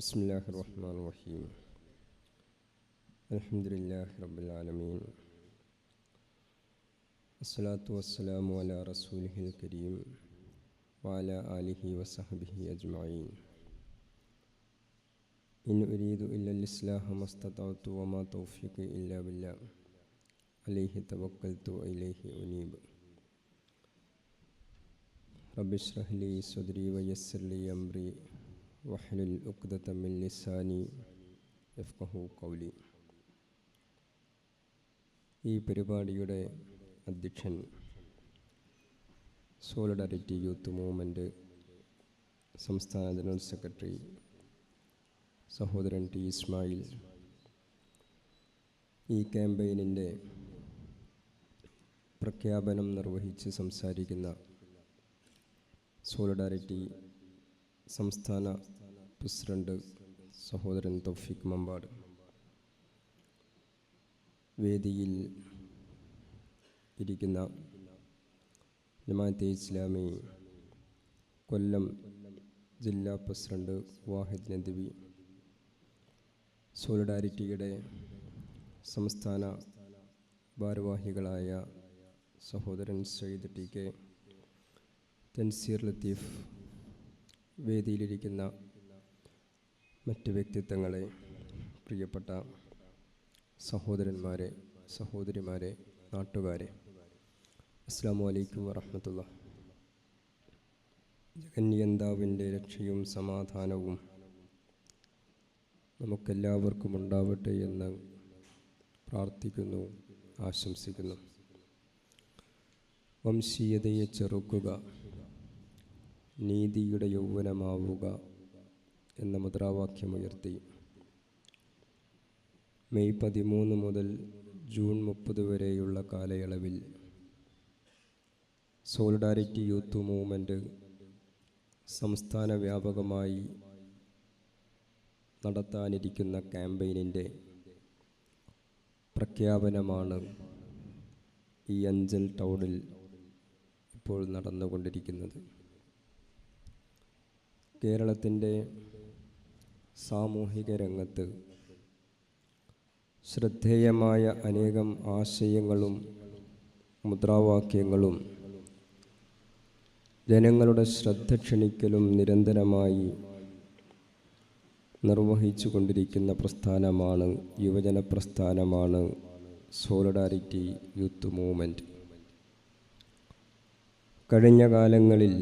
بسم الله الرحمن الرحيم. الحمد لله رب العالمين. الصلاة والسلام على رسوله الكريم وعلى آله وصحبه أجمعين. إن أريد إلا الإصلاح ما استطعت وما توفيقي إلا بالله. عليه توكلت وإليه أنيب. رب اشرح لي صدري ويسر لي أمري. വഹ്ലുൽ ഉക്ദത മിൻ ലിസാനി യഫ്ഖഹു ഖൗലി ഈ പരിപാടിയുടെ അധ്യക്ഷൻ സോളിഡാരിറ്റി യൂത്ത് മൂവ്മെന്റ് സംസ്ഥാന ജനറൽ സെക്രട്ടറി സഹോദരൻ ടി ഇസ്മായിൽ. ഈ ക്യാമ്പയിനിന്റെ പ്രഖ്യാപനം നിർവഹിച്ച് സംസാരിക്കുന്ന സോളിഡാരിറ്റി സംസ്ഥാന പ്രസിഡന്റ് സഹോദരൻ തൗഫിക് മമ്പാട്. വേദിയിൽ ഇരിക്കുന്ന ജമാഅത്തെ ഇസ്ലാമി കൊല്ലം ജില്ലാ പ്രസിഡന്റ് വാഹിദ് നദ്വി സോളിഡാരിറ്റിയുടെ സംസ്ഥാന ഭാരവാഹികളായ സഹോദരൻ സയ്യിദ് ടി കെ തൻസീർ ലത്തീഫ് വേദിയിലിരിക്കുന്ന മറ്റ് വ്യക്തിത്വങ്ങളെ പ്രിയപ്പെട്ട സഹോദരന്മാരെ സഹോദരിമാരെ നാട്ടുകാരെ അസ്സാം വലൈക്കും വറഹമത്തുള്ള. ജഗന്യന്താവിന്റെ രക്ഷയും സമാധാനവും നമുക്കെല്ലാവർക്കും ഉണ്ടാവട്ടെ എന്ന് പ്രാർത്ഥിക്കുന്നു ആശംസിക്കുന്നു. വംശീയതയെ ചെറുക്കുക. നീതിയുടെ യൗവനമാവുക എന്ന മുദ്രാവാക്യമുയർത്തി. മെയ് പതിമൂന്ന് മുതൽ ജൂൺ മുപ്പത് വരെയുള്ള കാലയളവിൽ സോളിഡാരിറ്റി യൂത്ത് മൂവ്മെന്റ് സംസ്ഥാന വ്യാപകമായി നടത്താനിരിക്കുന്ന ക്യാമ്പയിനിന്റെ പ്രഖ്യാപനമാണ് ഈ അഞ്ചൽ ടൗണിൽ ഇപ്പോൾ നടന്നുകൊണ്ടിരിക്കുന്നത്. കേരളത്തിന്റെ സാമൂഹിക രംഗത്ത് ശ്രദ്ധേയമായ അനേകം ആശയങ്ങളും മുദ്രാവാക്യങ്ങളും ജനങ്ങളുടെ ശ്രദ്ധ ക്ഷണിക്കലും നിരന്തരമായി നിർവഹിച്ചു കൊണ്ടിരിക്കുന്ന പ്രസ്ഥാനമാണ് യുവജന പ്രസ്ഥാനമാണ് സോളിഡാരിറ്റി യൂത്ത് മൂവ്മെന്റ്. കഴിഞ്ഞ കാലങ്ങളിൽ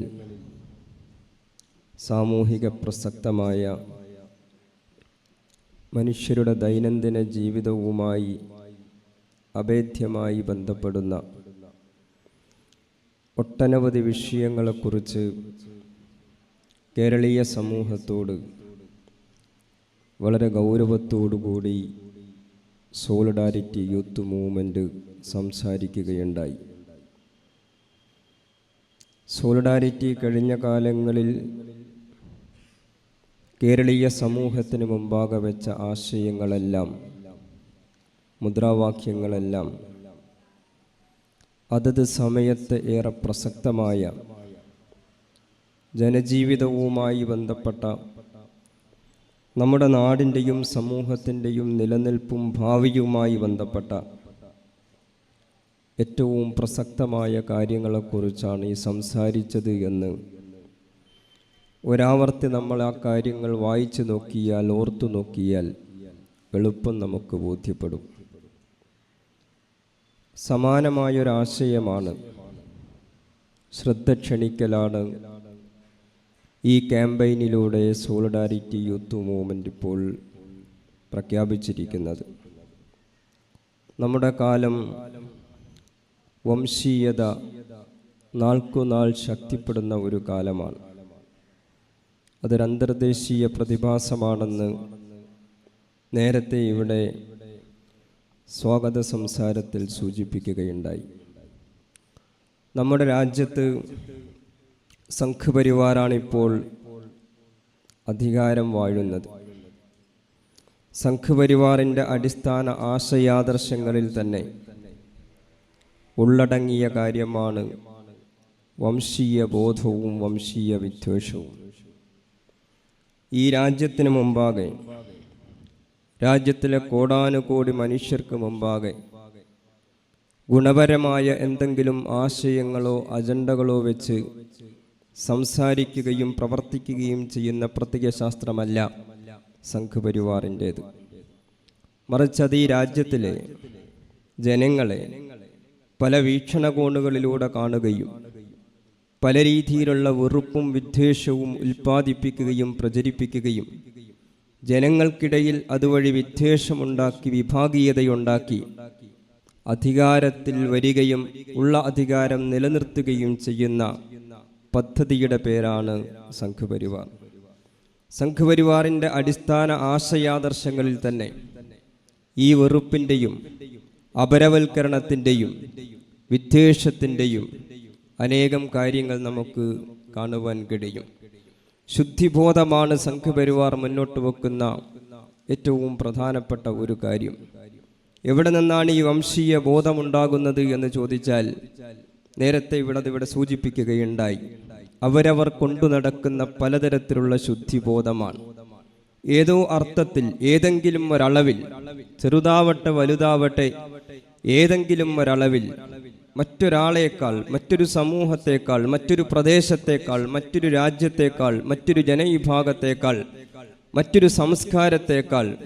സാമൂഹിക പ്രസക്തമായ മനുഷ്യരുടെ ദൈനംദിന ജീവിതവുമായി അഭേദ്യമായി ബന്ധപ്പെടുന്ന ഒട്ടനവധി വിഷയങ്ങളെക്കുറിച്ച് കേരളീയ സമൂഹത്തോട് വളരെ ഗൗരവത്തോടുകൂടി സോളിഡാരിറ്റി യൂത്ത് മൂവ്മെന്റ് സംസാരിക്കുകയുണ്ടായി. സോളിഡാരിറ്റി കഴിഞ്ഞ കാലങ്ങളിൽ കേരളീയ സമൂഹത്തിന് മുമ്പാകെ വെച്ച ആശയങ്ങളെല്ലാം മുദ്രാവാക്യങ്ങളെല്ലാം അതത് സമയത്ത് ഏറെ പ്രസക്തമായ ജനജീവിതവുമായി ബന്ധപ്പെട്ട നമ്മുടെ നാടിന്റെയും സമൂഹത്തിന്റെയും നിലനിൽപ്പും ഭാവിയുമായി ബന്ധപ്പെട്ട ഏറ്റവും പ്രസക്തമായ കാര്യങ്ങളെക്കുറിച്ചാണ് ഈ സംസാരിച്ചത് എന്ന് ഒരാവർത്തി നമ്മൾ ആ കാര്യങ്ങൾ വായിച്ചു നോക്കിയാൽ ഓർത്തു നോക്കിയാൽ എളുപ്പം നമുക്ക് ബോധ്യപ്പെടും. സമാനമായൊരാശയമാണ്. ശ്രദ്ധ ക്ഷണിക്കലാണ്. ഈ ക്യാമ്പയിനിലൂടെ സോളിഡാരിറ്റി യൂത്ത് മൂവ്മെന്റ് ഇപ്പോൾ പ്രഖ്യാപിച്ചിരിക്കുന്നത്. നമ്മുടെ കാലം വംശീയത നാൾക്കുനാൾ ശക്തിപ്പെടുന്ന ഒരു കാലമാണ്. അതൊരു അന്തർദേശീയ പ്രതിഭാസമാണെന്ന് നേരത്തെ ഇവിടെ സ്വാഗത സംസാരത്തിൽ സൂചിപ്പിക്കുകയുണ്ടായി. നമ്മുടെ രാജ്യത്ത് സംഘപരിവാറാണിപ്പോൾ അധികാരം വാഴുന്നത്. സംഘപരിവാറിന്റെ അടിസ്ഥാന ആശയാദർശങ്ങളിൽ തന്നെ ഉള്ളടങ്ങിയ കാര്യമാണ് വംശീയ ബോധവും വംശീയ വിദ്വേഷവും ഈ രാജ്യത്തിന് മുമ്പാകെ. രാജ്യത്തിലെ കോടാനുകോടി മനുഷ്യർക്ക് മുമ്പാകെ. ഗുണപരമായ എന്തെങ്കിലും ആശയങ്ങളോ അജണ്ടകളോ വെച്ച് സംസാരിക്കുകയും പ്രവർത്തിക്കുകയും ചെയ്യുന്ന പ്രത്യയശാസ്ത്രമല്ല സംഘപരിവാറിന്റേത്. മറിച്ച് അത് ഈ രാജ്യത്തിലെ ജനങ്ങളെ പല വീക്ഷണകോണുകളിലൂടെ കാണുകയും പല രീതിയിലുള്ള വെറുപ്പും വിദ്വേഷവും ഉൽപ്പാദിപ്പിക്കുകയും പ്രചരിപ്പിക്കുകയും ജനങ്ങൾക്കിടയിൽ അതുവഴി വിദ്വേഷമുണ്ടാക്കി വിഭാഗീയതയുണ്ടാക്കി അധികാരത്തിൽ വരികയും ഉള്ള അധികാരം നിലനിർത്തുകയും ചെയ്യുന്ന പദ്ധതിയുടെ പേരാണ് സംഘപരിവാർ. സംഘപരിവാറിന്റെ അടിസ്ഥാന ആശയാദർശങ്ങളിൽ തന്നെ ഈ വെറുപ്പിന്റെയും അപരവൽക്കരണത്തിന്റെയും വിദ്വേഷത്തിന്റെയും അനേകം കാര്യങ്ങൾ നമുക്ക് കാണുവാൻ കഴിയും. ശുദ്ധിബോധമാണ് സംഘപരിവാർ മുന്നോട്ട് വെക്കുന്ന ഏറ്റവും പ്രധാനപ്പെട്ട ഒരു കാര്യം. എവിടെ നിന്നാണ് ഈ വംശീയ ബോധമുണ്ടാകുന്നത് എന്ന് ചോദിച്ചാൽ നേരത്തെ ഇവിടെ ഇവിടെ സൂചിപ്പിക്കുകയുണ്ടായി. അവരവർ കൊണ്ടു നടക്കുന്ന പലതരത്തിലുള്ള ശുദ്ധിബോധമാണ്. ഏതോ അർത്ഥത്തിൽ ഏതെങ്കിലും ഒരളവിൽ ചെറുതാവട്ടെ വലുതാവട്ടെ ഏതെങ്കിലും ഒരളവിൽ മറ്റൊരാളേക്കാൾ മറ്റൊരു സമൂഹത്തേക്കാൾ മറ്റൊരു പ്രദേശത്തേക്കാൾ മറ്റൊരു രാജ്യത്തേക്കാൾ മറ്റൊരു ജനവിഭാഗത്തേക്കാൾ മറ്റൊരു സംസ്കാരത്തേക്കാൾ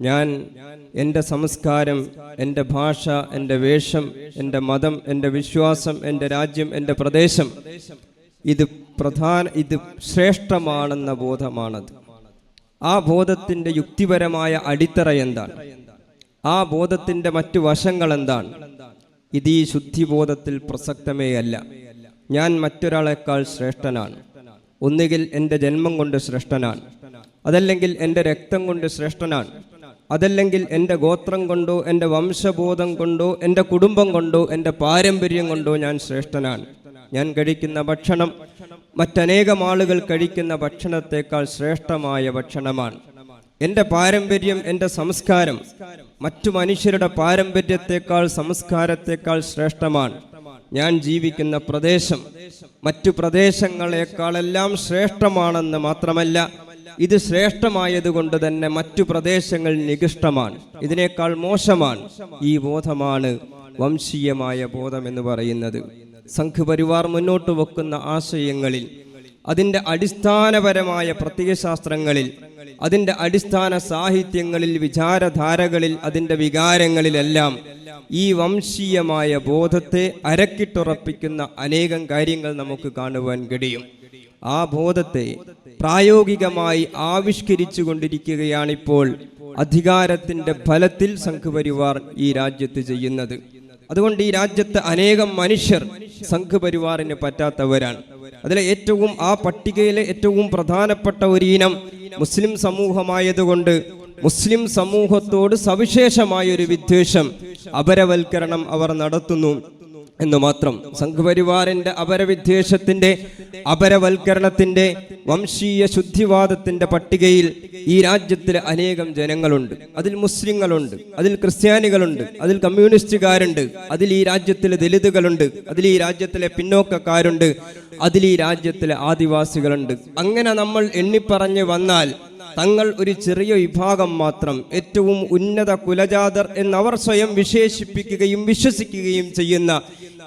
ഞാൻ എന്റെ സംസ്കാരം എന്റെ ഭാഷ എന്റെ വേഷം എന്റെ മതം എന്റെ വിശ്വാസം എന്റെ രാജ്യം എന്റെ പ്രദേശം ഇത് പ്രധാന ഇത് ശ്രേഷ്ഠമാണെന്ന ബോധമാണത്. ആ ബോധത്തിന്റെ യുക്തിപരമായ അടിത്തറ എന്താണ്? ആ ബോധത്തിന്റെ മറ്റു വശങ്ങൾ എന്താണ് ഇത് ഈ ശുദ്ധിബോധത്തിൽ പ്രസക്തമേയല്ല. ഞാൻ മറ്റൊരാളെക്കാൾ ശ്രേഷ്ഠനാണ്. ഒന്നുകിൽ എന്റെ ജന്മം കൊണ്ട് ശ്രേഷ്ഠനാണ്. അതല്ലെങ്കിൽ എന്റെ രക്തം കൊണ്ട് ശ്രേഷ്ഠനാണ്. അതല്ലെങ്കിൽ എന്റെ ഗോത്രം കൊണ്ടോ എന്റെ വംശബോധം കൊണ്ടോ എന്റെ കുടുംബം കൊണ്ടോ എന്റെ പാരമ്പര്യം കൊണ്ടോ ഞാൻ ശ്രേഷ്ഠനാണ്. ഞാൻ കഴിക്കുന്ന ഭക്ഷണം മറ്റനേകം ആളുകൾ കഴിക്കുന്ന ഭക്ഷണത്തേക്കാൾ ശ്രേഷ്ഠമായ ഭക്ഷണമാണ്. എന്റെ പാരമ്പര്യം എന്റെ സംസ്കാരം മറ്റു മനുഷ്യരുടെ പാരമ്പര്യത്തെക്കാൾ സംസ്കാരത്തെക്കാൾ ശ്രേഷ്ഠമാണ്. ഞാൻ ജീവിക്കുന്ന പ്രദേശം മറ്റു പ്രദേശങ്ങളെക്കാളെല്ലാം ശ്രേഷ്ഠമാണെന്ന് മാത്രമല്ല ഇത് ശ്രേഷ്ഠമായതുകൊണ്ട് തന്നെ മറ്റു പ്രദേശങ്ങൾ നികൃഷ്ടമാണ്. ഇതിനേക്കാൾ മോശമാണ് ഈ ബോധമാണ് വംശീയമായ ബോധം എന്ന് പറയുന്നത്. സംഘപരിവാർ മുന്നോട്ട് വെക്കുന്ന ആശയങ്ങളിൽ അതിന്റെ അടിസ്ഥാനപരമായ പ്രത്യയശാസ്ത്രങ്ങളിൽ അതിന്റെ അടിസ്ഥാന സാഹിത്യങ്ങളിൽ വിചാരധാരകളിൽ അതിന്റെ വികാരങ്ങളിലെല്ലാം ഈ വംശീയമായ ബോധത്തെ അരക്കിട്ടുറപ്പിക്കുന്ന അനേകം കാര്യങ്ങൾ നമുക്ക് കാണുവാൻ കഴിയും. ആ ബോധത്തെ പ്രായോഗികമായി ആവിഷ്കരിച്ചു കൊണ്ടിരിക്കുകയാണിപ്പോൾ അധികാരത്തിന്റെ ഫലത്തിൽ സംഘപരിവാർ ഈ രാജ്യത്ത് ചെയ്യുന്നത്. അതുകൊണ്ട് ഈ രാജ്യത്ത് അനേകം മനുഷ്യർ സംഘപരിവാറിന് പറ്റാത്തവരാണ്. അതിലെ ഏറ്റവും ആ പട്ടികയിലെ ഏറ്റവും പ്രധാനപ്പെട്ട ഒരു ഇനം മുസ്ലിം സമൂഹമായതുകൊണ്ട് മുസ്ലിം സമൂഹത്തോട് സവിശേഷമായ ഒരു വിദ്വേഷം അപരവൽക്കരണം അവർ നടത്തുന്നു. എന്ന് മാത്രം. സംഘപരിവാറിന്റെ അപരവിദ്വേഷത്തിന്റെ അപരവൽക്കരണത്തിന്റെ വംശീയ ശുദ്ധിവാദത്തിന്റെ പട്ടികയിൽ ഈ രാജ്യത്തിലെ അനേകം ജനങ്ങളുണ്ട്. അതിൽ മുസ്ലിങ്ങളുണ്ട് അതിൽ ക്രിസ്ത്യാനികളുണ്ട് അതിൽ കമ്മ്യൂണിസ്റ്റുകാരുണ്ട് അതിൽ ഈ രാജ്യത്തിലെ ദലിതുകളുണ്ട് അതിൽ ഈ രാജ്യത്തിലെ പിന്നോക്കക്കാരുണ്ട് അതിൽ ഈ രാജ്യത്തിലെ ആദിവാസികളുണ്ട്. അങ്ങനെ നമ്മൾ എണ്ണിപ്പറഞ്ഞ് വന്നാൽ തങ്ങൾ ഒരു ചെറിയ വിഭാഗം മാത്രം ഏറ്റവും ഉന്നത കുലജാതർ എന്നവർ സ്വയം വിശേഷിപ്പിക്കുകയും വിശ്വസിക്കുകയും ചെയ്യുന്ന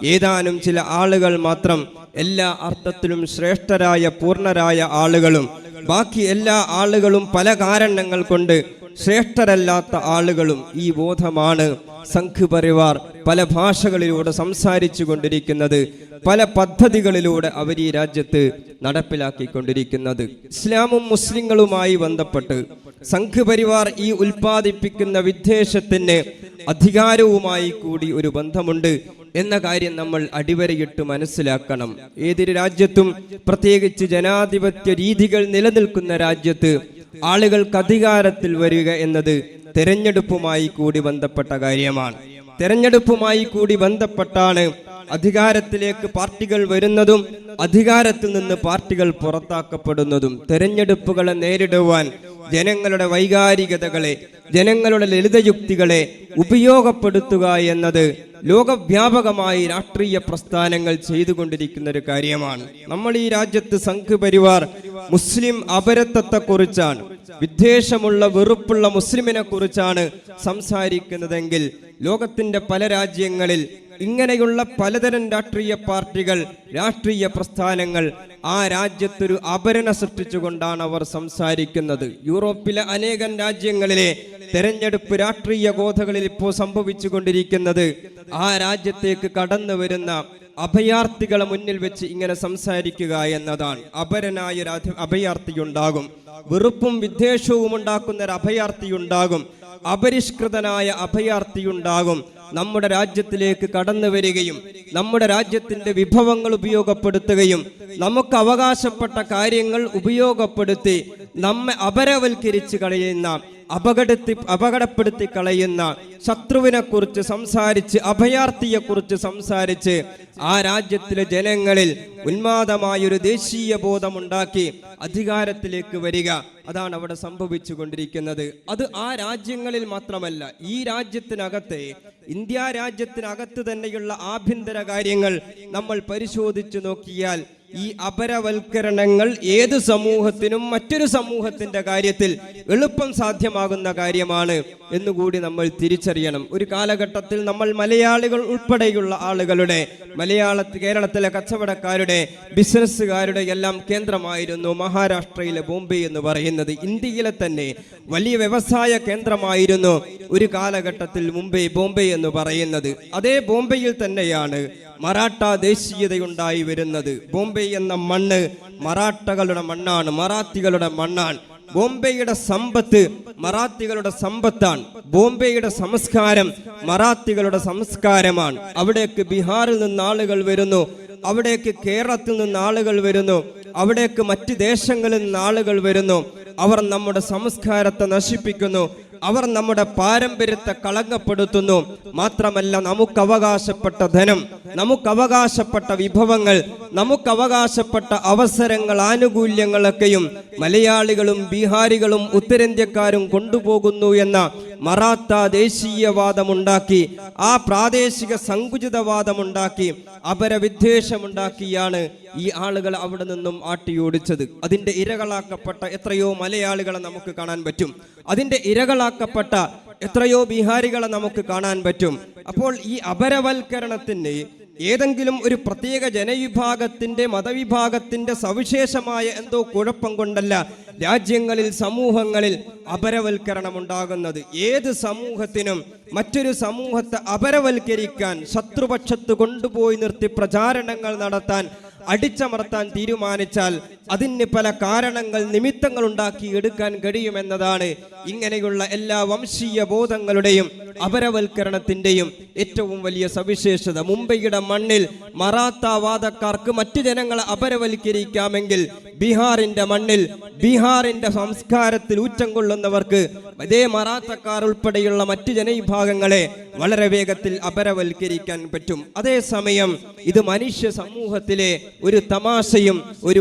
ഏതാനും ചില ആളുകൾ മാത്രം എല്ലാ അർത്ഥത്തിലും ശ്രേഷ്ഠരായ പൂർണരായ ആളുകളും ബാക്കി എല്ലാ ആളുകളും പല കാരണങ്ങൾ കൊണ്ട് ശ്രേഷ്ഠരല്ലാത്ത ആളുകളും ഈ ബോധമാണ് സംഘ് പരിവാർ പല ഭാഷകളിലൂടെ സംസാരിച്ചു കൊണ്ടിരിക്കുന്നത് പല പദ്ധതികളിലൂടെ അവർ ഈ രാജ്യത്ത് നടപ്പിലാക്കിക്കൊണ്ടിരിക്കുന്നത്. ഇസ്ലാമും മുസ്ലിങ്ങളുമായി ബന്ധപ്പെട്ട് സംഘ് പരിവാർ ഈ ഉൽപ്പാദിപ്പിക്കുന്ന വിദ്വേഷത്തിന് അധികാരവുമായി കൂടി ഒരു ബന്ധമുണ്ട്. എന്ന കാര്യം നമ്മൾ അടിവരയിട്ട് മനസ്സിലാക്കണം. ഏതൊരു രാജ്യത്തും പ്രത്യേകിച്ച് ജനാധിപത്യ രീതികൾ നിലനിൽക്കുന്ന രാജ്യത്ത് ആളുകൾക്ക് അധികാരത്തിൽ വരിക എന്നത് തെരഞ്ഞെടുപ്പുമായി കൂടി ബന്ധപ്പെട്ട കാര്യമാണ്. തെരഞ്ഞെടുപ്പുമായി കൂടി ബന്ധപ്പെട്ടാണ് അധികാരത്തിലേക്ക് പാർട്ടികൾ വരുന്നതും അധികാരത്തിൽ നിന്ന് പാർട്ടികൾ പുറത്താക്കപ്പെടുന്നതും. തെരഞ്ഞെടുപ്പുകളെ നേരിടുവാൻ ജനങ്ങളുടെ വൈകാരികതകളെ ജനങ്ങളുടെ ലളിതയുക്തികളെ ഉപയോഗപ്പെടുത്തുക എന്നത് ലോകവ്യാപകമായി രാഷ്ട്രീയ പ്രസ്ഥാനങ്ങൾ ചെയ്തുകൊണ്ടിരിക്കുന്ന ഒരു കാര്യമാണ്. നമ്മൾ ഈ രാജ്യത്ത് സംഘപരിവാർ മുസ്ലിം അപരത്വത്തെക്കുറിച്ചാണ് വിദ്വേഷമുള്ള വെറുപ്പുള്ള മുസ്ലിമിനെ കുറിച്ചാണ് സംസാരിക്കുന്നതെങ്കിൽ ലോകത്തിന്റെ പല രാജ്യങ്ങളിൽ ഇങ്ങനെയുള്ള പലതരം രാഷ്ട്രീയ പാർട്ടികൾ രാഷ്ട്രീയ പ്രസ്ഥാനങ്ങൾ ആ രാജ്യത്തൊരു അപരണ സൃഷ്ടിച്ചുകൊണ്ടാണ് അവർ സംസാരിക്കുന്നത്. യൂറോപ്പിലെ അനേകം രാജ്യങ്ങളിലെ തെരഞ്ഞെടുപ്പ് രാഷ്ട്രീയ ഗോധകളിൽ ഇപ്പോൾ സംഭവിച്ചുകൊണ്ടിരിക്കുന്നത് ആ രാജ്യത്തേക്ക് കടന്നു വരുന്ന അഭയാർത്ഥികളെ മുന്നിൽ വെച്ച് ഇങ്ങനെ സംസാരിക്കുക എന്നതാണ്. അപരനായ ഒരു ഉണ്ടാകും വെറുപ്പും വിദ്വേഷവും ഉണ്ടാക്കുന്ന ഒരു അഭയാർത്ഥിയുണ്ടാകും. അപരിഷ്കൃതനായ അഭയാർത്ഥിയുണ്ടാകും. നമ്മുടെ രാജ്യത്തിലേക്ക് കടന്നു വരികയും നമ്മുടെ രാജ്യത്തിന്റെ വിഭവങ്ങൾ ഉപയോഗപ്പെടുത്തുകയും നമുക്ക് അവകാശപ്പെട്ട കാര്യങ്ങൾ ഉപയോഗപ്പെടുത്തി നമ്മെ അപരവൽക്കരിച്ചു കളയുന്ന അപകടത്തി അപകടപ്പെടുത്തി കളയുന്ന ശത്രുവിനെ കുറിച്ച് സംസാരിച്ച് അഭയാർത്ഥിയെ കുറിച്ച് സംസാരിച്ച് ആ രാജ്യത്തിലെ ജനങ്ങളിൽ ഉന്മാദമായൊരു ദേശീയ ബോധമുണ്ടാക്കി അധികാരത്തിലേക്ക് വരിക. അതാണ് അവിടെ സംഭവിച്ചു കൊണ്ടിരിക്കുന്നത് അത് ആ രാജ്യങ്ങളിൽ മാത്രമല്ല ഈ രാജ്യത്തിനകത്തെ ഇന്ത്യ രാജ്യത്തിനകത്ത് തന്നെയുള്ള ആഭ്യന്തര കാര്യങ്ങൾ നമ്മൾ പരിശോധിച്ചു നോക്കിയാൽ ഈ അപരവൽക്കരണങ്ങൾ ഏത് സമൂഹത്തിനും മറ്റൊരു സമൂഹത്തിന്റെ കാര്യത്തിൽ എളുപ്പം സാധ്യമാകുന്ന കാര്യമാണ് എന്നുകൂടി നമ്മൾ തിരിച്ചറിയണം. ഒരു കാലഘട്ടത്തിൽ നമ്മൾ മലയാളികൾ ഉൾപ്പെടെയുള്ള ആളുകളുടെ മലയാള കേരളത്തിലെ കച്ചവടക്കാരുടെ ബിസിനസ്സുകാരുടെ എല്ലാം കേന്ദ്രമായിരുന്നു മഹാരാഷ്ട്രയിലെ ബോംബെ എന്ന് പറയുന്നത്. ഇന്ത്യയിലെ തന്നെ വലിയ വ്യവസായ കേന്ദ്രമായിരുന്നു ഒരു കാലഘട്ടത്തിൽ മുംബൈ ബോംബെ എന്ന് പറയുന്നത്. അതേ ബോംബെയിൽ തന്നെയാണ് മറാഠ ദേശീയതയുണ്ടായി വരുന്നത്. ബോംബെ എന്ന മണ്ണ് മറാഠകളുടെ മണ്ണാണ് മറാത്തികളുടെ മണ്ണാണ്. ബോംബെയുടെ സമ്പത്ത് മറാത്തികളുടെ സമ്പത്താണ്. ബോംബെയുടെ സംസ്കാരം മറാത്തികളുടെ സംസ്കാരമാണ്. അവിടേക്ക് ബീഹാറിൽ നിന്ന് ആളുകൾ വരുന്നു അവിടേക്ക് കേരളത്തിൽ നിന്ന് ആളുകൾ വരുന്നു അവിടേക്ക് മറ്റ് ദേശങ്ങളിൽ നിന്ന് ആളുകൾ വരുന്നു. അവർ നമ്മുടെ സംസ്കാരത്തെ നശിപ്പിക്കുന്നു അവർ നമ്മുടെ പാരമ്പര്യത്തെ കളങ്കപ്പെടുത്തുന്നു. മാത്രമല്ല നമുക്ക് അവകാശപ്പെട്ട ധനം നമുക്ക് അവകാശപ്പെട്ട വിഭവങ്ങൾ നമുക്ക് അവകാശപ്പെട്ട അവസരങ്ങൾ ആനുകൂല്യങ്ങളൊക്കെയും മലയാളികളും ബീഹാരികളും ഉത്തരേന്ത്യക്കാരും കൊണ്ടുപോകുന്നു എന്ന മറാത്ത ദേശീയവാദമുണ്ടാക്കി ആ പ്രാദേശിക സങ്കുചിതവാദമുണ്ടാക്കി അപരവിദ്വേഷമുണ്ടാക്കിയാണ് ഈ ആളുകൾ അവിടെ നിന്നും ആട്ടിയോടിച്ചത് അതിന്റെ ഇരകളാക്കപ്പെട്ട എത്രയോ മലയാളികളെ നമുക്ക് കാണാൻ പറ്റും. അതിന്റെ ഇരകളാക്കപ്പെട്ട എത്രയോ ബീഹാരികളെ നമുക്ക് കാണാൻ പറ്റും. അപ്പോൾ ഈ അപരവൽക്കരണത്തിന് ഏതെങ്കിലും ഒരു പ്രത്യേക ജനവിഭാഗത്തിന്റെ മതവിഭാഗത്തിന്റെ സവിശേഷമായ എന്തോ കുഴപ്പം കൊണ്ടല്ല രാജ്യങ്ങളിൽ സമൂഹങ്ങളിൽ അപരവൽക്കരണം ഉണ്ടാകുന്നത് ഏത് സമൂഹത്തിനും മറ്റൊരു സമൂഹത്തെ അപരവൽക്കരിക്കാൻ ശത്രുപക്ഷത്ത് കൊണ്ടുപോയി നിർത്തി പ്രചാരണങ്ങൾ നടത്താൻ അടിച്ചമർത്താൻ തീരുമാനിച്ചാൽ അതിന് പല കാരണങ്ങൾ നിമിത്തങ്ങൾ ഉണ്ടാക്കി എടുക്കാൻ കഴിയുമെന്നതാണ് ഇങ്ങനെയുള്ള എല്ലാ വംശീയ ബോധങ്ങളുടെയും അപരവൽക്കരണത്തിന്റെയും ഏറ്റവും വലിയ സവിശേഷത. മുംബൈയുടെ മണ്ണിൽ മറാത്താവാദക്കാർക്ക് മറ്റു ജനങ്ങളെ അപരവൽക്കരിക്കാമെങ്കിൽ ബീഹാറിന്റെ മണ്ണിൽ ബീഹാറിന്റെ സംസ്കാരത്തിൽ ഊറ്റം കൊള്ളുന്നവർക്ക് അതേ മറാത്തക്കാർ ഉൾപ്പെടെയുള്ള മറ്റു ജനവിഭാഗങ്ങളെ വളരെ വേഗത്തിൽ അപരവൽക്കരിക്കാൻ പറ്റും. അതേസമയം ഇത് മനുഷ്യ സമൂഹത്തിലെ ഒരു തമാശയും ഒരു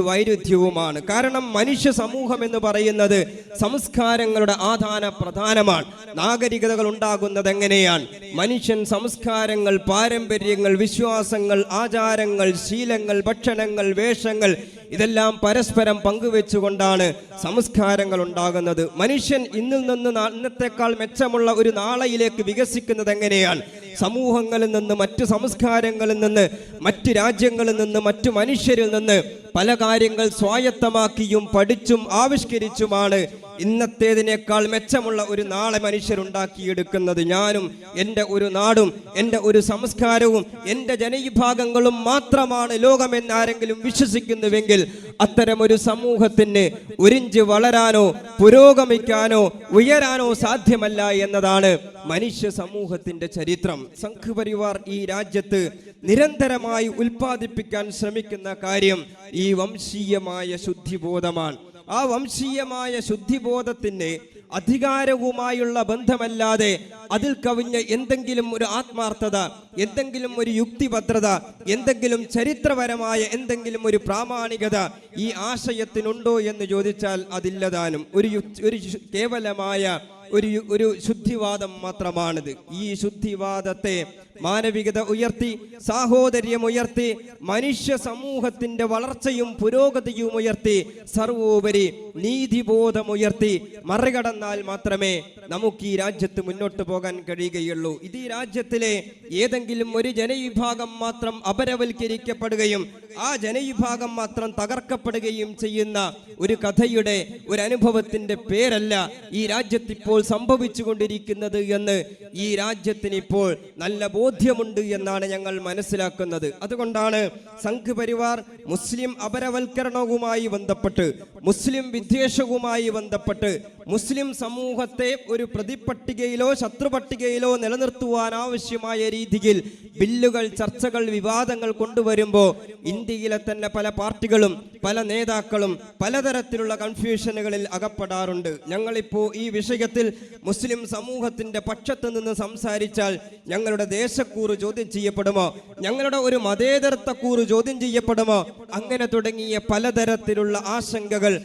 വൈരുദ്ധ്യവുമാണ് കാരണം മനുഷ്യ സമൂഹം എന്ന് പറയുന്നത് സംസ്കാരങ്ങളുടെ ആധാന പ്രധാനമാണ്. നാഗരികതകൾ ഉണ്ടാകുന്നത് എങ്ങനെയാണ്? മനുഷ്യൻ സംസ്കാരങ്ങൾ പാരമ്പര്യങ്ങൾ വിശ്വാസങ്ങൾ ആചാരങ്ങൾ ശീലങ്ങൾ ഭക്ഷണങ്ങൾ വേഷങ്ങൾ ഇതെല്ലാം പരസ്പരം പങ്കുവെച്ചുകൊണ്ടാണ് സംസ്കാരങ്ങൾ ഉണ്ടാകുന്നത്. മനുഷ്യൻ ഇന്നിൽ നിന്ന് ഇന്നത്തെക്കാൾ മെച്ചമുള്ള ഒരു നാളയിലേക്ക് വികസിക്കുന്നത് എങ്ങനെയാണ്? സമൂഹങ്ങളിൽ നിന്ന് മറ്റു സംസ്കാരങ്ങളിൽ നിന്ന് മറ്റു രാജ്യങ്ങളിൽ നിന്ന് മറ്റു മനുഷ്യരിൽ നിന്ന് പല കാര്യങ്ങൾ സ്വായത്തമാക്കിയും പഠിച്ചും ആവിഷ്കരിച്ചുമാണ് ഇന്നത്തേതിനേക്കാൾ മെച്ചമുള്ള ഒരു നാളെ മനുഷ്യരുണ്ടാക്കിയെടുക്കുന്നത് ഞാനും എന്റെ ഒരു നാടും എന്റെ ഒരു സംസ്കാരവും എന്റെ ജനവിഭാഗങ്ങളും മാത്രമാണ് ലോകമെന്നാരെങ്കിലും വിശ്വസിക്കുന്നുവെങ്കിൽ അത്തരമൊരു സമൂഹത്തിന് ഒരിഞ്ച് വളരാനോ പുരോഗമിക്കാനോ ഉയരാനോ സാധ്യമല്ല എന്നതാണ് മനുഷ്യ സമൂഹത്തിന്റെ ചരിത്രം. സംഘപരിവാർ ഈ രാജ്യത്ത് നിരന്തരമായി ഉൽപ്പാദിപ്പിക്കാൻ ശ്രമിക്കുന്ന കാര്യം ഈ വംശീയമായ ശുദ്ധിബോധമാണ്. ആ വംശീയമായ ശുദ്ധിബോധത്തിന് അധികാരവുമായുള്ള ബന്ധമല്ലാതെ അതിൽ കവിഞ്ഞ എന്തെങ്കിലും ഒരു ആത്മാർത്ഥത എന്തെങ്കിലും ഒരു യുക്തിഭദ്രത എന്തെങ്കിലും ചരിത്രപരമായ എന്തെങ്കിലും ഒരു പ്രാമാണികത ഈ ആശയത്തിനുണ്ടോ എന്ന് ചോദിച്ചാൽ അതില്ലതാനും. ഒരു ഒരു കേവലമായ ഒരു ഒരു ശുദ്ധിവാദം മാത്രമാണിത്. ഈ ശുദ്ധിവാദത്തെ മാനവികത ഉയർത്തി സാഹോദര്യം ഉയർത്തി മനുഷ്യ സമൂഹത്തിന്റെ വളർച്ചയും പുരോഗതിയും ഉയർത്തി സർവോപരി നീതിബോധം ഉയർത്തി മറികടന്നാൽ മാത്രമേ നമുക്ക് ഈ രാജ്യത്ത് മുന്നോട്ട് പോകാൻ കഴിയുകയുള്ളൂ. ഇത് ഈ രാജ്യത്തിലെ ഏതെങ്കിലും ഒരു ജനവിഭാഗം മാത്രം അപരവൽക്കരിക്കപ്പെടുകയും ആ ജനവിഭാഗം മാത്രം തകർക്കപ്പെടുകയും ചെയ്യുന്ന ഒരു കഥയുടെ ഒരു അനുഭവത്തിന്റെ പേരല്ല ഈ രാജ്യത്തിപ്പോൾ സംഭവിച്ചുകൊണ്ടിരിക്കുന്നത് എന്ന് ഈ രാജ്യത്തിന് ഇപ്പോൾ നല്ല ബോധ്യമുണ്ട് എന്നാണ് ഞങ്ങൾ മനസ്സിലാക്കുന്നത്. അതുകൊണ്ടാണ് സംഘ് പരിവാർ മുസ്ലിം അപരവൽക്കരണവുമായി ബന്ധപ്പെട്ട് മുസ്ലിം വിദ്വേഷവുമായി ബന്ധപ്പെട്ട് മുസ്ലിം സമൂഹത്തെ ഒരു പ്രതിപട്ടികയിലോ ശത്രുപട്ടികയിലോ നിലനിർത്തുവാൻ ആവശ്യമായ രീതിയിൽ ബില്ലുകൾ ചർച്ചകൾ വിവാദങ്ങൾ കൊണ്ടുവരുമ്പോൾ ഇന്ത്യയിലെ തന്നെ പല പാർട്ടികളും പല നേതാക്കളും പലതരത്തിലുള്ള കൺഫ്യൂഷനുകളിൽ അകപ്പെടാറുണ്ട്. ഞങ്ങളിപ്പോൾ ഈ വിഷയത്തിൽ മുസ്ലിം സമൂഹത്തിന്റെ പക്ഷത്ത് നിന്ന് സംസാരിച്ചാൽ ഞങ്ങളുടെ ദേശക്കൂറ് ചോദ്യം ചെയ്യപ്പെടുമോ? ഞങ്ങളുടെ ഒരു മതേതരത്വക്കൂറ് ചോദ്യം ചെയ്യപ്പെടുമോ? അങ്ങനെ തുടങ്ങിയ പലതരത്തിലുള്ള ആശങ്കകൾ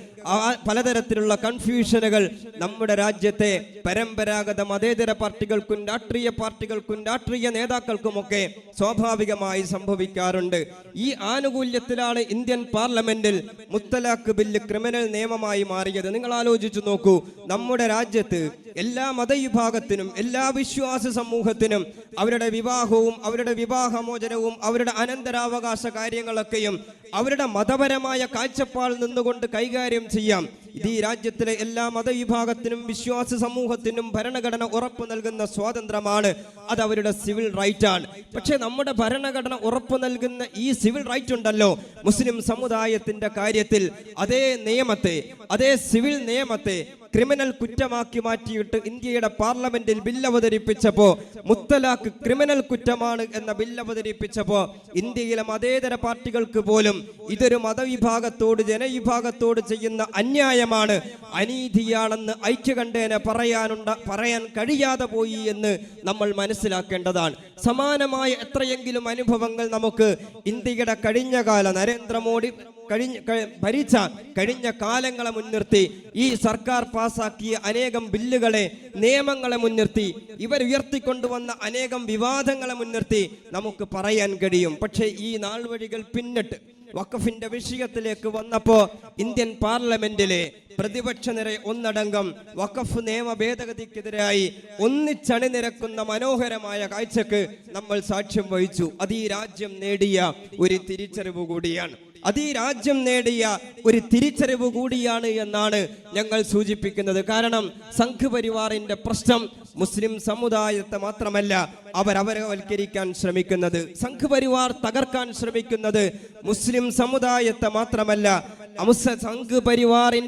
പലതരത്തിലുള്ള കൺഫ്യൂഷനുകൾ നമ്മുടെ രാജ്യത്തെ പരമ്പരാഗത മതേതര പാർട്ടികൾക്കും രാഷ്ട്രീയ പാർട്ടികൾക്കും രാഷ്ട്രീയ നേതാക്കൾക്കുമൊക്കെ സ്വാഭാവികമായി സംഭവിക്കാറുണ്ട്. ഈ ആനുകൂല്യത്തിലാണ് ഇന്ത്യൻ പാർലമെന്റിൽ മുത്തലാഖ് ബില്ല് ക്രിമിനൽ നിയമമായി മാറിയത്. നിങ്ങൾ ആലോചിച്ചു നോക്കൂ നമ്മുടെ രാജ്യത്ത് എല്ലാ മതവിഭാഗത്തിനും എല്ലാ വിശ്വാസ സമൂഹത്തിനും അവരുടെ വിവാഹവും അവരുടെ വിവാഹമോചനവും അവരുടെ അനന്തരാവകാശ കാര്യങ്ങളൊക്കെയും അവരുടെ മതപരമായ കാഴ്ചപ്പാടിൽ നിന്നുകൊണ്ട് കൈകാര്യം ചെയ്യാം. ഇത് ഈ രാജ്യത്തിലെ എല്ലാ മതവിഭാഗത്തിനും വിശ്വാസ സമൂഹത്തിനും ഭരണഘടന ഉറപ്പു നൽകുന്ന സ്വാതന്ത്ര്യമാണ്. അത് അവരുടെ സിവിൽ റൈറ്റ് ആണ്. പക്ഷേ നമ്മുടെ ഭരണഘടന ഉറപ്പു നൽകുന്ന ഈ സിവിൽ റൈറ്റ് ഉണ്ടല്ലോ. മുസ്ലിം സമുദായത്തിന്റെ കാര്യത്തിൽ അതേ നിയമത്തെ അതേ സിവിൽ നിയമത്തെ ക്രിമിനൽ കുറ്റമാക്കി മാറ്റിയിട്ട് ഇന്ത്യയുടെ പാർലമെന്റിൽ ബില്ല് അവതരിപ്പിച്ചപ്പോ മുത്തലാഖ് ക്രിമിനൽ കുറ്റമാണ് എന്ന ബില്ല് അവതരിപ്പിച്ചപ്പോ ഇന്ത്യയിലെ മതേതര പാർട്ടികൾക്ക് പോലും ഇതൊരു മതവിഭാഗത്തോട് ജനവിഭാഗത്തോട് ചെയ്യുന്ന അന്യായമാണ്. അനീതിയാണെന്ന് ഐക്യകണ്ഠേന പറയാനുണ്ട പറയാൻ കഴിയാതെ പോയി എന്ന് നമ്മൾ മനസ്സിലാക്കേണ്ടതാണ്. സമാനമായ എത്രയെങ്കിലും അനുഭവങ്ങൾ നമുക്ക് ഇന്ത്യയുടെ കഴിഞ്ഞകാല നരേന്ദ്രമോദി കഴിഞ്ഞ ഭരിച്ച കഴിഞ്ഞ കാലങ്ങളെ മുൻനിർത്തി ഈ സർക്കാർ പാസാക്കിയ അനേകം ബില്ലുകളെ നിയമങ്ങളെ മുൻനിർത്തി ഇവർ ഉയർത്തിക്കൊണ്ടുവന്ന അനേകം വിവാദങ്ങളെ മുൻനിർത്തി നമുക്ക് പറയാൻ കഴിയും. പക്ഷേ ഈ നാൾ വഴികൾ പിന്നിട്ട് വഖഫിന്റെ വിഷയത്തിലേക്ക് വന്നപ്പോ ഇന്ത്യൻ പാർലമെന്റിലെ പ്രതിപക്ഷ നിര ഒന്നടങ്കം വഖഫ് നിയമ ഭേദഗതിക്കെതിരായി ഒന്നിച്ചണിനിരക്കുന്ന മനോഹരമായ കാഴ്ചക്ക് നമ്മൾ സാക്ഷ്യം വഹിച്ചു. അത് ഈ രാജ്യം നേടിയ ഒരു തിരിച്ചറിവ് കൂടിയാണ്. അത് രാജ്യം നേടിയ ഒരു തിരിച്ചറിവ് കൂടിയാണ് എന്നാണ് ഞങ്ങൾ സൂചിപ്പിക്കുന്നത്. കാരണം സംഘ് പരിവാറിന്റെ പ്രശ്നം മുസ്ലിം സമുദായത്തെ മാത്രമല്ല അവരവരവൽക്കരിക്കാൻ ശ്രമിക്കുന്നത് സംഘ് പരിവാർ തകർക്കാൻ ശ്രമിക്കുന്നത് മുസ്ലിം സമുദായത്തെ മാത്രമല്ല അമുസ സംഘ്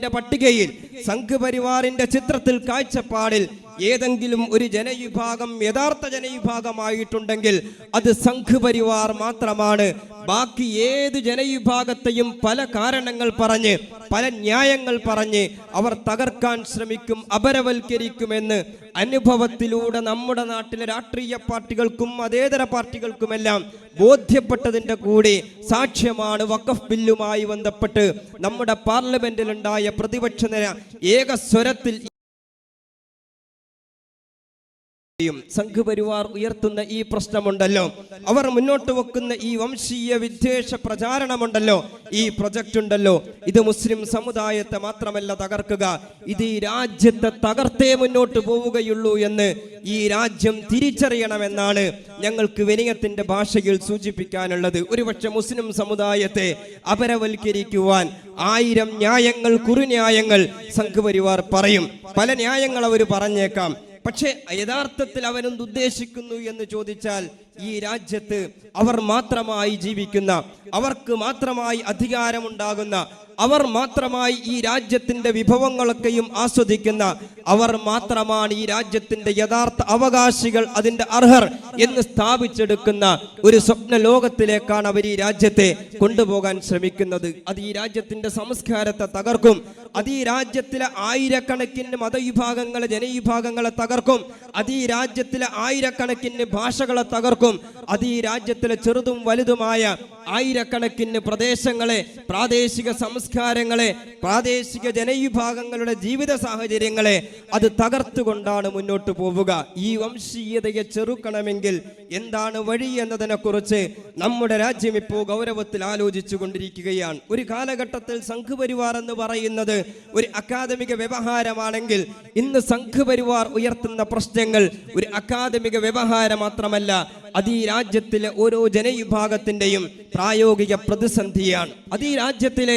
പട്ടികയിൽ സംഘ് പരിവാറിന്റെ ചിത്രത്തിൽ കാഴ്ചപ്പാടിൽ ഏതെങ്കിലും ഒരു ജനവിഭാഗം യഥാർത്ഥ ജനവിഭാഗമായിട്ടുണ്ടെങ്കിൽ അത് സംഘ് പരിവാർ മാത്രമാണ്. ബാക്കി ഏത് ജനവിഭാഗത്തെയും പല കാരണങ്ങൾ പറഞ്ഞ് പല ന്യായങ്ങൾ പറഞ്ഞ് അവർ തകർക്കാൻ ശ്രമിക്കും അപരവൽക്കരിക്കുമെന്ന് അനുഭവത്തിലൂടെ നമ്മുടെ നാട്ടിലെ രാഷ്ട്രീയ പാർട്ടികൾക്കും മതേതര പാർട്ടികൾക്കുമെല്ലാം ബോധ്യപ്പെട്ടതിന്റെ കൂടെ സാക്ഷ്യമാണ് വഖഫ് ബില്ലുമായി ബന്ധപ്പെട്ട് നമ്മുടെ പാർലമെന്റിലുണ്ടായ പ്രതിപക്ഷ നിര ഏക യും സംഘപരിവാർ ഉയർത്തുന്ന ഈ പ്രശ്നമുണ്ടല്ലോ. അവർ മുന്നോട്ട് വെക്കുന്ന ഈ വംശീയ വിദ്വേഷ പ്രചാരണമുണ്ടല്ലോ. ഈ പ്രൊജക്റ്റ് ഉണ്ടല്ലോ. ഇത് മുസ്ലിം സമുദായത്തെ മാത്രമല്ല തകർക്കുക. ഇത് ഈ രാജ്യത്തെ തകർത്തേ മുന്നോട്ട് പോവുകയുള്ളൂ എന്ന് ഈ രാജ്യം തിരിച്ചറിയണമെന്നാണ് ഞങ്ങൾക്ക് വിനയത്തിന്റെ ഭാഷയിൽ സൂചിപ്പിക്കാനുള്ളത്. ഒരുപക്ഷെ മുസ്ലിം സമുദായത്തെ അപരവൽക്കരിക്കുവാൻ ആയിരം ന്യായങ്ങൾ കുറുന്യായങ്ങൾ സംഘപരിവാർ പറയും. പല ന്യായങ്ങൾ അവർ പറഞ്ഞേക്കാം. പക്ഷേ യഥാർത്ഥത്തിൽ അവനെന്ത് ഉദ്ദേശിക്കുന്നു എന്ന് ചോദിച്ചാൽ ഈ രാജ്യത്ത് അവർ മാത്രമായി ജീവിക്കുന്ന അവർക്ക് മാത്രമായി അധികാരമുണ്ടാകുന്ന അവർ മാത്രമായി ഈ രാജ്യത്തിന്റെ വിഭവങ്ങളൊക്കെയും ആസ്വദിക്കുന്ന അവർ മാത്രമാണ് ഈ രാജ്യത്തിന്റെ യഥാർത്ഥ അവകാശികൾ അതിന്റെ അർഹർ എന്ന് സ്ഥാപിച്ചെടുക്കുന്ന ഒരു സ്വപ്ന ലോകത്തിലേക്കാണ് അവർ ഈ രാജ്യത്തെ കൊണ്ടുപോകാൻ ശ്രമിക്കുന്നത്. അത് ഈ രാജ്യത്തിന്റെ സംസ്കാരത്തെ തകർക്കും. അത് ഈ രാജ്യത്തിലെ ആയിരക്കണക്കിന് മതവിഭാഗങ്ങളെ ജനവിഭാഗങ്ങളെ തകർക്കും. അത് ഈ രാജ്യത്തിലെ ആയിരക്കണക്കിന് ഭാഷകളെ തകർക്കും. www.facebook.com അത് ഈ രാജ്യത്തിലെ ചെറുതും വലുതുമായ ആയിരക്കണക്കിന് പ്രദേശങ്ങളെ പ്രാദേശിക സംസ്കാരങ്ങളെ പ്രാദേശിക ജനവിഭാഗങ്ങളുടെ ജീവിത സാഹചര്യങ്ങളെ അത് തകർത്തുകൊണ്ടാണ് മുന്നോട്ട് പോവുക. ഈ വംശീയതയെ ചെറുക്കണമെങ്കിൽ എന്താണ് വഴി എന്നതിനെക്കുറിച്ച് നമ്മുടെ രാജ്യം ഇപ്പോൾ ഗൗരവത്തിൽ ആലോചിച്ചു കൊണ്ടിരിക്കുകയാണ്. ഒരു കാലഘട്ടത്തിൽ സംഘപരിവാർ എന്ന് പറയുന്നത് ഒരു അക്കാദമിക വ്യവഹാരമാണെങ്കിൽ ഇന്ന് സംഘപരിവാർ ഉയർത്തുന്ന പ്രശ്നങ്ങൾ ഒരു അക്കാദമിക വ്യവഹാരം മാത്രമല്ല. അത് ഈ രാജ്യത്തിലെ ഓരോ ജനവിഭാഗത്തിന്റെയും പ്രായോഗിക പ്രതിസന്ധിയാണ്. അത് ഈ രാജ്യത്തിലെ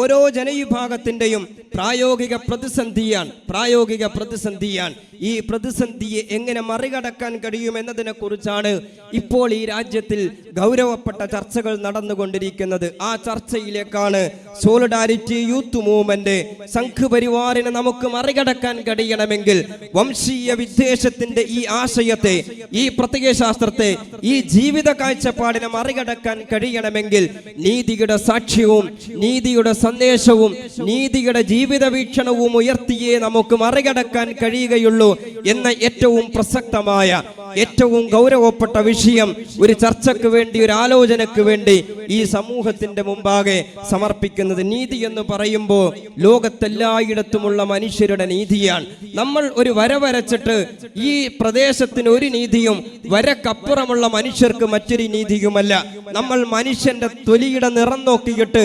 ഓരോ ജനവിഭാഗത്തിന്റെയും പ്രായോഗിക പ്രതിസന്ധിയാണ് പ്രായോഗിക പ്രതിസന്ധിയാണ്. ഈ പ്രതിസന്ധിയെ എങ്ങനെ മറികടക്കാൻ കഴിയും എന്നതിനെ കുറിച്ചാണ് ഇപ്പോൾ ഈ രാജ്യത്തിൽ ഗൗരവപ്പെട്ട ചർച്ചകൾ നടന്നുകൊണ്ടിരിക്കുന്നത്. ആ ചർച്ചയിലേക്കാണ് സോളിഡാരിറ്റി യൂത്ത് മൂവ്മെന്റ് സംഘപരിവാറിനെ നമുക്ക് മറികടക്കാൻ കഴിയണമെങ്കിൽ വംശീയ വിദ്വേഷത്തിന്റെ ഈ ആശയത്തെ ഈ പ്രത്യയശാസ്ത്രത്തെ ഈ ജീവിത കാഴ്ചപ്പാടിനെ മറികടക്കാൻ കഴിയണമെങ്കിൽ നീതിയുടെ സാക്ഷ്യവും നീതിയുടെ സന്ദേശവും നീതിയുടെ ജീവിത വീക്ഷണവും ഉയർത്തിയേ നമുക്ക് മറികടക്കാൻ കഴിയുകയുള്ളൂ എന്ന ഏറ്റവും പ്രസക്തമായ ഏറ്റവും ഗൗരവപ്പെട്ട വിഷയം ഒരു ചർച്ചയ്ക്ക് വേണ്ടി ഒരു ആലോചനക്ക് വേണ്ടി ഈ സമൂഹത്തിന്റെ മുമ്പാകെ സമർപ്പിക്കുന്നത് നീതി എന്ന് പറയുമ്പോൾ ലോകത്തെല്ലായിടത്തുമുള്ള മനുഷ്യരുടെ നീതിയാണ്. നമ്മൾ ഒരു വര വരച്ചിട്ട് ഈ പ്രദേശത്തിന് ഒരു നീതിയും വരക്കപ്പുറമുള്ള മനുഷ്യർക്ക് മറ്റൊരു നീതിയുമല്ല. നമ്മൾ മനുഷ്യന്റെ തൊലിയുടെ നിറം നോക്കിയിട്ട്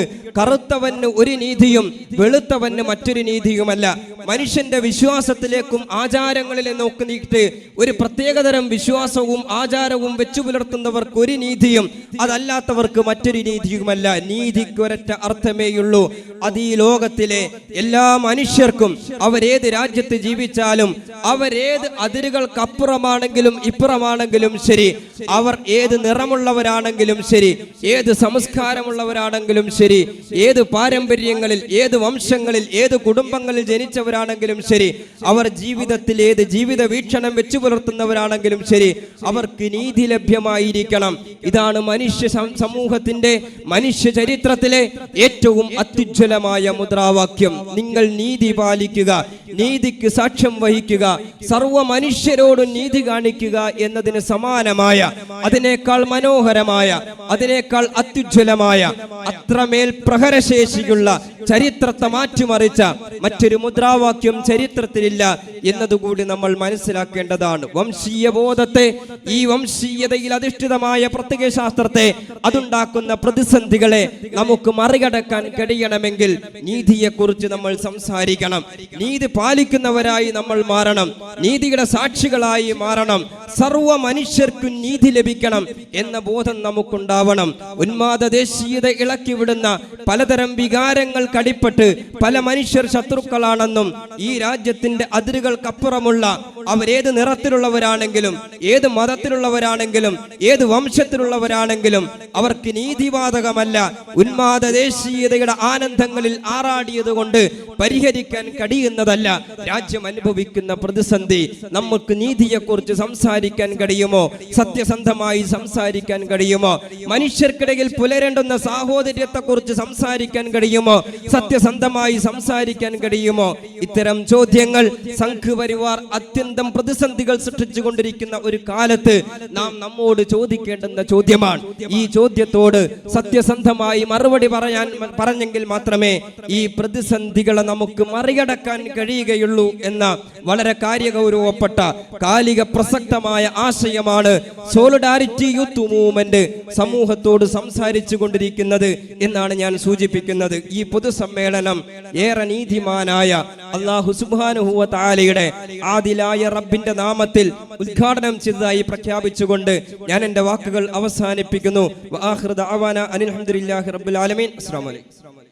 കറുത്തവന് ഒരു നീതിയും വെളുത്തവന് മറ്റൊരു നീതിയുമല്ല. മനുഷ്യന്റെ വിശ്വാസത്തിലേക്കും ആചാരങ്ങളിലെ നോക്കിയിട്ട് ഒരു പ്രത്യേകതരം വിശ്വാസവും ആചാരവും വെച്ചു പുലർത്തുന്നവർക്ക് ഒരു നീതിയും അതല്ലാത്തവർക്ക് മറ്റൊരു നീതിയുമല്ല. നീതിക്ക് ഒരൊറ്റ അർത്ഥമേയുള്ളൂ. അത് ഈ ലോകത്തിലെ എല്ലാ മനുഷ്യർക്കും അവരേത് രാജ്യത്ത് ജീവിച്ചാലും അവരേത് അതിരുകൾക്കപ്പുറമാണെങ്കിലും ഇപ്പുറമാണെങ്കിലും ശരി അവർ ഏത് നിറമുള്ളവരാണെങ്കിലും ശരി ഏത് സംസ്കാരമുള്ളവരാണെങ്കിലും ശരി ഏത് പാരമ്പര്യങ്ങളിൽ ഏത് വംശങ്ങളിൽ ഏത് കുടുംബങ്ങളിൽ ജനിച്ചവരാണെങ്കിലും ശരി അവർ ജീവിതത്തിൽ ഏത് ജീവിത വീക്ഷണം വെച്ചു പുലർത്തുന്നവരാണെങ്കിലും ശരി അവർക്ക് നീതി ലഭ്യമായിരിക്കണം. ഇതാണ് മനുഷ്യ സമൂഹത്തിന്റെ മനുഷ്യ ചരിത്രത്തിലെ ഏറ്റവും അത്യുജ്വലമായ മുദ്രാവാക്യം. നിങ്ങൾ നീതി പാലിക്കുക നീതിക്ക് സാക്ഷ്യം വഹിക്കുക സർവ മനുഷ്യരോടും നീതി കാണിക്കുക എന്നതിന് സമാനമായ അതിനേക്കാൾ മനോഹരമായ അതിനേക്കാൾ അത്യുജ്വലമായ അത്രമേൽ പ്രഹരശേഷിയുള്ള ചരിത്രത്തെ മാറ്റിമറിച്ച മറ്റൊരു മുദ്രാവാക്യം ചരിത്രത്തിലില്ല എന്നതുകൂടി നമ്മൾ മനസ്സിലാക്കേണ്ടതാണ്. വംശീയ ബോധത്തെ ഈ വംശീയതയിൽ അധിഷ്ഠിതമായ പ്രത്യയശാസ്ത്രത്തെ അതുണ്ടാക്കുന്ന പ്രതിസന്ധികളെ നമുക്ക് മറികടക്കാൻ കഴിയണമെങ്കിൽ നീതിയെക്കുറിച്ച് നമ്മൾ സംസാരിക്കണം. നീതി പാലിക്കുന്നവരായി നമ്മൾ മാറണം. നീതിയുടെ സാക്ഷികളായി മാറണം. സർവ മനുഷ്യർക്കും നീതി ലഭിക്കണം എന്ന ബോധം നമുക്കുണ്ടാവണം. ഉന്മാദ ദേശീയത ഇളക്കിവിടുന്ന പലതരം വികാരങ്ങൾ കടിപ്പെട്ട് പല മനുഷ്യർ ശത്രുക്കളാണെന്നും ഈ രാജ്യത്തിന്റെ അതിരുകൾക്കപ്പുറമുള്ള അവരേത് നിറത്തിലുള്ളവരാണെങ്കിലും ഏത് മതത്തിലുള്ളവരാണെങ്കിലും ഏത് വംശത്തിലുള്ളവരാണെങ്കിലും അവർക്ക് നീതിവാതകമല്ല. ഉന്മാദ ദേശീയതയുടെ ആനന്ദങ്ങളിൽ ആറാടിയത് കൊണ്ട് പരിഹരിക്കാൻ കഴിയുന്നതല്ല. രാജ്യം അനുഭവിക്കുന്ന പ്രതിസന്ധി നമുക്ക് നീതിയെക്കുറിച്ച് സംസാരിക്കാൻ കഴിയുമോ? സത്യസന്ധമായി സംസാരിക്കാൻ കഴിയുമോ? മനുഷ്യർക്കിടയിൽ പുലരേണ്ടുന്ന സാഹോദര്യത്തെക്കുറിച്ച് സംസാരിക്കാൻ കഴിയുമോ? സത്യസന്ധമായി സംസാരിക്കാൻ കഴിയുമോ? ഇത്തരം ചോദ്യങ്ങൾ സംഘപരിവാർ അത്യന്തം പ്രതിസന്ധികൾ സൃഷ്ടിച്ചുകൊണ്ടിരിക്കുന്ന ഒരു കാലത്ത് നാം നമ്മോട് ചോദിക്കേണ്ടുന്ന ചോദ്യമാണ്. ഈ ചോദ്യത്തോട് സത്യസന്ധമായി മറുപടി പറയാൻ പറഞ്ഞെങ്കിൽ മാത്രമേ ഈ പ്രതിസന്ധികളെ നമുക്ക് മറികടക്കാൻ കഴിയുകയുള്ളൂ എന്ന വളരെ കാര്യഗൗരവപ്പെട്ട കാലിക പ്രസക്തമായ ആശയമാണ് സോളിഡാരിറ്റി യൂത്ത് മൂവ്മെന്റ് സമൂഹത്തോട് സംസാരിച്ചു കൊണ്ടിരിക്കുന്നത് എന്നാണ് ഞാൻ സൂചിപ്പിക്കുന്നത്. ഈ പൊതുസമ്മേളനം ഏറെ നീതിമാനായ അള്ളാഹു സുബാനുഹുവ താലയുടെ ആദിലായ റബ്ബിന്റെ നാമത്തിൽ ഉദ്ഘാടനം ചെയ്തതായി പ്രഖ്യാപിച്ചുകൊണ്ട് ഞാൻ എന്റെ വാക്കുകൾ അവസാനിപ്പിക്കുന്നു. ആലമീൻ. അസ്സലാമു അലൈക്കും.